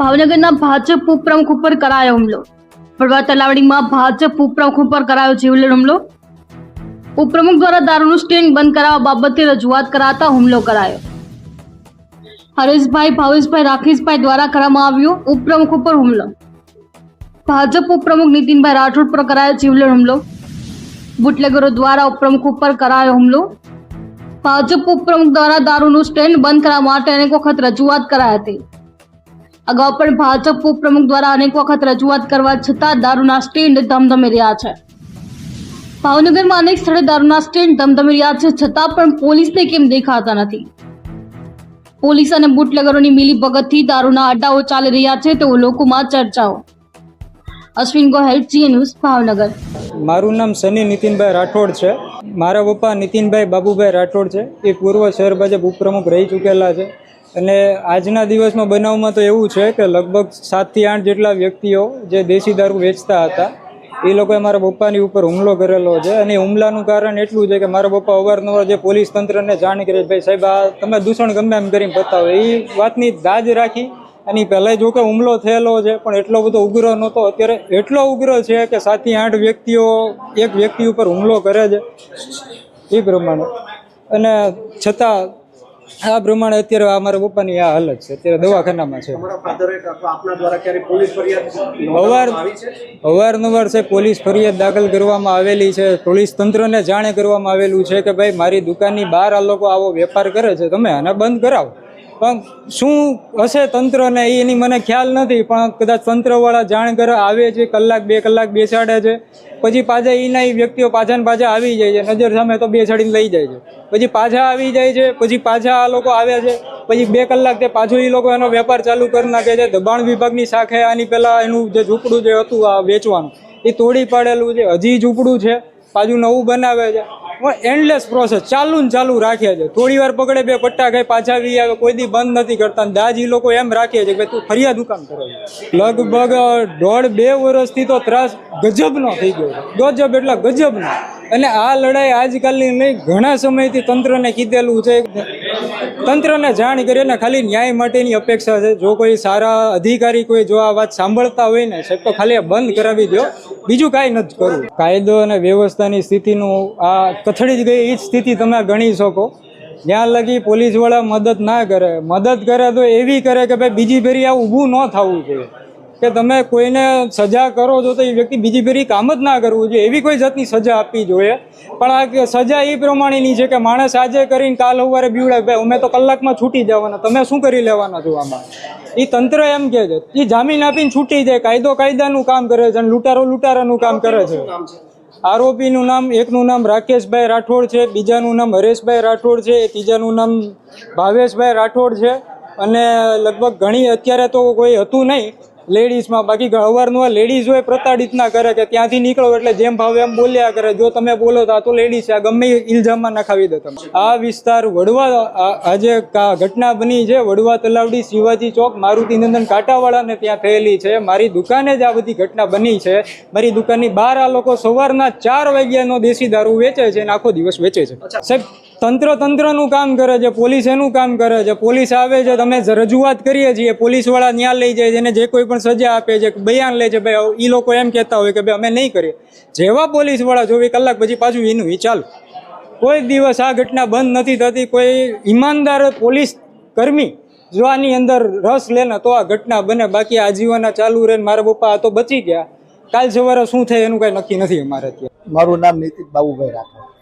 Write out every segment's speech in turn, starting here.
ભાવનગરના ભાજપ ઉપપ્રમુખ ઉપર કરાયો હુમલો. પડવા તલાવડીમાં ભાજપ ઉપપ્રમુખ ઉપર કરાયો જીવલેણ હુમલો. ઉપપ્રમુખ દ્વારા દારૂનું સ્ટેન્ડ બંધ કરાવવા બાબતે રજૂઆત કરાતા હુમલો કરાયો. હરેશભાઈ, ભાવેશભાઈ રાકેશભાઈ દ્વારા કરવામાં આવ્યો ઉપપ્રમુખ ઉપર હુમલો. ભાજપ ઉપપ્રમુખ નીતિનભાઈ રાઠોડ પર કરાયો જીવલેણ હુમલો. બુટલેગરો દ્વારા ઉપપ્રમુખ ઉપર કરાયો હુમલો. ભાજપ ઉપપ્રમુખ દ્વારા દારૂનું સ્ટેન્ડ બંધ કરવા માટે અનેક વખત રજૂઆત કરાઈ હતી. અગાઉ પણ ભાજપ ઉપપ્રમુખ દ્વારા અનેક વખત રજૂઆત કરવા છતાં દારૂના સ્ટેન્ડ ધમધમી રહ્યા છે. ભાવનગરમાં અનેક સ્થળે દારૂના સ્ટેન્ડ ધમધમી રહ્યા છે, છતાં પણ પોલીસને કેમ દેખાતા નથી? પોલીસ અને બુટલેગરોની મિલી ભગતથી દારૂના અડ્ડાઓ ચાલી રહ્યા છે તેવો લોકોમાં ચર્ચાઓ. અશ્વિન ગોહેલ, જી ન્યૂઝ, ભાવનગર. મારું નામ સની નીતિનભાઈ રાઠોડ છે. મારા પપ્પા નીતિનભાઈ બાબુભાઈ રાઠોડ છે. એ પૂર્વ શહેર ભાજપ ઉપપ્રમુખ રહી ચૂકેલા છે. અને આજના દિવસમાં બનાવમાં તો એવું છે કે લગભગ સાતથી આઠ જેટલા વ્યક્તિઓ જે દેશી દારૂ વેચતા હતા, એ લોકોએ મારા પપ્પાની ઉપર હુમલો કરેલો છે. અને હુમલાનું કારણ એટલું છે કે મારા પપ્પા અવારનવાર જે પોલીસ તંત્રને જાણ કરે ભાઈ સાહેબ, આ તમે દૂષણ ગમે એમ કરીને બતાવો. એ વાતની દાજ રાખી અને પહેલાં જો કે હુમલો થયેલો છે, પણ એટલો બધો ઉગ્ર નહોતો. અત્યારે એટલો ઉગ્ર છે કે સાતથી આઠ વ્યક્તિઓ એક વ્યક્તિ ઉપર હુમલો કરે છે, એ પ્રમાણે. અને છતાં આ પ્રમાણે અત્યારે અમારા પપ્પાની આ હાલત છે. અત્યારે દવાખાનામાં છે. અવાર અવારનવાર છે પોલીસ ફરિયાદ દાખલ કરવામાં આવેલી છે. પોલીસ તંત્રને જાણે કરવામાં આવેલું છે કે ભાઈ મારી દુકાનની બહાર આ લોકો આવો વેપાર કરે છે. તમે આને બંધ કરાવો. પણ શું હશે તંત્રને એની મને ખ્યાલ નથી, પણ કદાચ તંત્રવાળા જાણ કરે, આવે છે, કલાક, બે કલાક બેસાડે છે, પછી પાછા એના એ વ્યક્તિઓ પાછા પાછા આવી જાય છે, નજર સામે તો બેસાડીને લઈ જાય છે. પછી પાછા આવી જાય છે, પછી પાછા આ લોકો આવે છે, પછી બે કલાક તે પાછું એ લોકો એનો વેપાર ચાલુ કરી નાખે છે, દબાણ વિભાગની શાખે આની પહેલાં એનું જે ઝૂંપડું જે હતું આ વેચવાનું એ તોડી પાડેલું છે, હજી ઝૂંપડું છે, પાછું નવું બનાવે છે. એન્ડલેસ પ્રોસેસ ચાલુ ને ચાલુ રાખે છે. થોડી વાર પકડે બે પટ્ટા ખાઈ પાછા આવી આવે, કોઈ દી બંધ નથી કરતા. દાજ એ લોકો એમ રાખે છે કે તું ફરિયાદ દુકાન કરો? લગભગ દોઢ બે વર્ષથી તો ત્રાસ ગજબનો થઈ ગયો ગજબ એટલે ગજબનો. અને આ લડાઈ આજકાલની નહીં, ઘણા સમયથી તંત્રને કીધેલું છે. તંત્રને જાણ કરી અને ખાલી ન્યાય માટેની અપેક્ષા છે. જો કોઈ સારા અધિકારી કોઈ જો આ વાત સાંભળતા હોય ને તો ખાલી બંધ કરાવી દો બીજું કાંઈ નથી કરવું. કાયદો અને વ્યવસ્થાની સ્થિતિનું આ કથળી જ ગઈ. એ જ સ્થિતિ તમે ગણી શકો. જ્યાં લગી પોલીસવાળા મદદ ના કરે. મદદ કરે તો એવી કરે કે ભાઈ બીજી ફેરી આ ઊભું ન થવું જોઈએ. કે તમે કોઈને સજા કરો છો તો એ વ્યક્તિ બીજી ફેરી કામ જ ના કરવું જોઈએ. એવી કોઈ જાતની સજા આપવી જોઈએ. પણ આ સજા એ પ્રમાણેની છે કે માણસ આજે કરીને કાલ સવારે બીવડે ભાઈ અમે તો કલાકમાં છૂટી જવાના. તમે શું કરી લેવાના છો આમાં? એ તંત્ર એમ કે છે. એ જામીન આપીને છૂટી જાય. કાયદો કાયદાનું કામ કરે છે અને લૂંટારો લૂંટારાનું કામ કરે છે. આરોપીનું નામ, એકનું નામ રાકેશભાઈ રાઠોડ છે, બીજાનું નામ હરેશભાઈ રાઠોડ છે, ત્રીજાનું નામ ભાવેશભાઈ રાઠોડ છે. અને લગભગ ઘણી, અત્યારે તો કોઈ હતું નહીં લેડીઝમાં બાકી અવારનવાર લેડીઝ હોય પ્રતાડિત ના કરે કે ત્યાંથી નીકળો એટલે જેમ ભાવે એમ બોલ્યા કરે. જો તમે બોલો તો આ તો લેડીઝ છે આ ગમે ઇલ્ઝામમાં નખાવી દો તમે આ વિસ્તાર વડવા આજે ઘટના બની છે વડવા તલાવડી શિવાજી ચોક મારુતિ નંદન કાંટાવાળાને ત્યાં થયેલી છે. મારી દુકાને જ આ બધી ઘટના બની છે. મારી દુકાનની બહાર આ લોકો સવારના ચાર વાગ્યાનો દેશી દારૂ વેચે છે અને આખો દિવસ વેચે છે. સાહેબ તંત્ર તંત્રનું કામ કરે છે, પોલીસ એનું કામ કરે છે. પોલીસ આવે છે તમે રજૂઆત કરીએ છીએ. પોલીસવાળા ન્યાય લઈ જાય છે અને જે કોઈ પણ સજા આપે છે, બયાન લે છે, ભાઈ એ લોકો એમ કહેતા હોય કે, ભાઈ, અમે નહીં કરીએ. જેવા પોલીસવાળા ચોવીસ કલાક પછી પાછું એનું એ ચાલુ કોઈ દિવસ આ ઘટના બંધ નથી થતી, કોઈ ઈમાનદાર પોલીસ કર્મી જો આની અંદર રસ લે ને તો આ ઘટના બને. બાકી આજીવન ચાલુ રહે મારા પપ્પા આ તો બચી ગયા. કાલ સવારે શું થાય એનું કાંઈ નક્કી નથી અમારે ત્યાં મારું નામ નીતિન બાબુભાઈ રાઠોડ.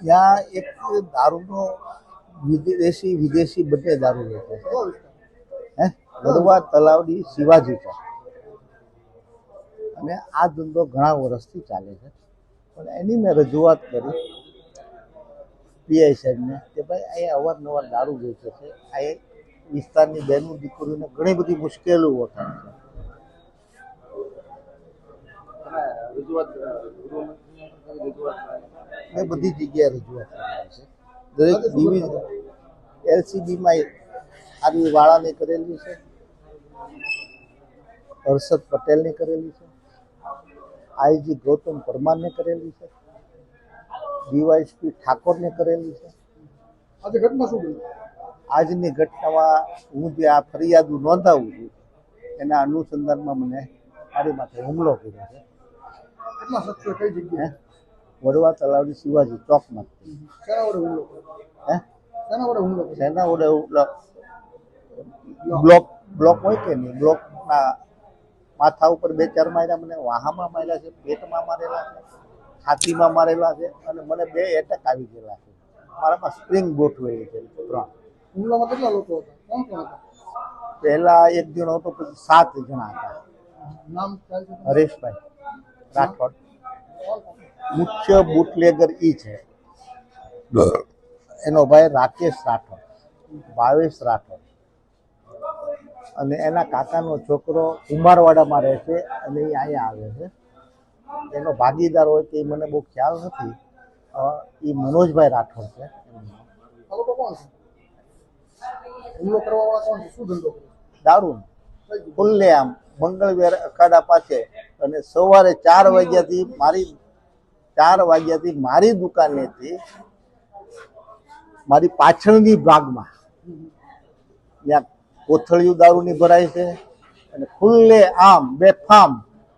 ત્યાં એક દારૂનો વિદેશી વિદેશી બંને દારૂ વેચે છે. હે? વડવા તલાવડી શિવાજી ચોક અને આ ધંધો ઘણા વર્ષથી ચાલે છે. પણ એની મેં રજૂઆત કરી પીઆઈ સાહેબને કે ભાઈ અહીંયા અવારનવાર દારૂ વેચે છે આ વિસ્તારની બહેનો દીકરીઓને ઘણી બધી મુશ્કેલીઓ થાય છે. મેં બધી જગ્યાએ રજૂઆત કરેલી છે. દરેક ડિવિઝન એલસીબીમાં આરવી વાળાને કરેલી છે. હર્ષદ પટેલને કરેલી છે. આઈજી ગૌતમ પરમારને કરેલી છે. ડીવાયસપી ઠાકોરને કરેલી છે. આજે ઘટના શું આજની ઘટનામાં હું જે આ ફરિયાદો નોંધાવું છું એના અનુસંધાનમાં મને મારી માથે હુમલો કર્યો છે. કેટલા કઈ જગ્યાએ? વડવા તલાવની શિવાજી ચોકમાં. શેના વડે હુમલો બ્લોક બ્લોક હોય કે નહીં? બ્લોકના માથા ઉપર બે ચાર માર્યા મને વાહામાં માર્યા છે પેટમાં મારેલા છે છાતીમાં મારેલા છે અને મને બે એટેક આવી ગયેલા છે. મારામાં સ્પ્રિંગ ગોઠવેલી છે ત્રણ. હુમલામાં કેટલા લોકો હતા? પહેલા એક જણો હતો પછી સાત જણા હતા. નામ? હરેશભાઈ રાઠોડ. મુખ્ય બુટલેગર ઈ છે. એનો ભાઈ રાકેશ રાઠોડ ભાવેશ રાઠોડ. અને એના કાકાનો છોકરો કુંભારવાડામાં રહે છે અને એ અહીંયા આવે છે. એનો ભાગીદાર હોય તે મને બહુ ખ્યાલ નથી. એ મનોજભાઈ રાઠોડ છે. દારૂ ખુલ્લે આમ મંગળવેર અખાડા પાસે અને સવારે ચાર વાગ્યાથી મારી ચાર વાગ્યાથી મારી દુકાનેથી મારી પાછળની ભાગમાં ત્યાં કોથળિયું દારૂની ભરાય છે અને ખુલ્લે આમ બેફામ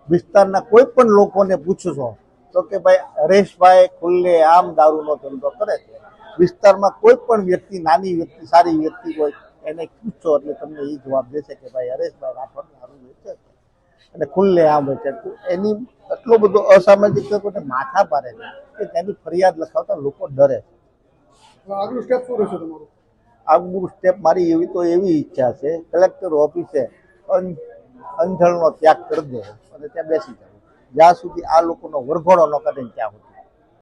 વિસ્તારના કોઈ પણ લોકોને પૂછશો તો કે ભાઈ હરેશભાઈ ખુલ્લે આમ દારૂનો ધંધો કરે છે. વિસ્તારમાં કોઈ પણ વ્યક્તિ, નાની વ્યક્તિ, સારી વ્યક્તિ હોય, એને પૂછો એટલે તમને એ જવાબ દેશે કે, ભાઈ હરેશભાઈ રાઠોડ અને ખુલ્લે આમ હોય છે. એની એટલો બધો અસામાજિક તત્વોને માથા પારે છે કે તેની ફરિયાદ લખાવતા લોકો ડરે છે. આગળ આગલું સ્ટેપ શું રહેશે તમારું? આગલું સ્ટેપ મારી એવી તો એવી ઈચ્છા છે કલેક્ટર ઓફિસે અંધળનો ત્યાગ કરી દે અને ત્યાં બેસી જવું જ્યાં સુધી આ લોકોનો વરઘોડો ન કરે ત્યાં સુધી.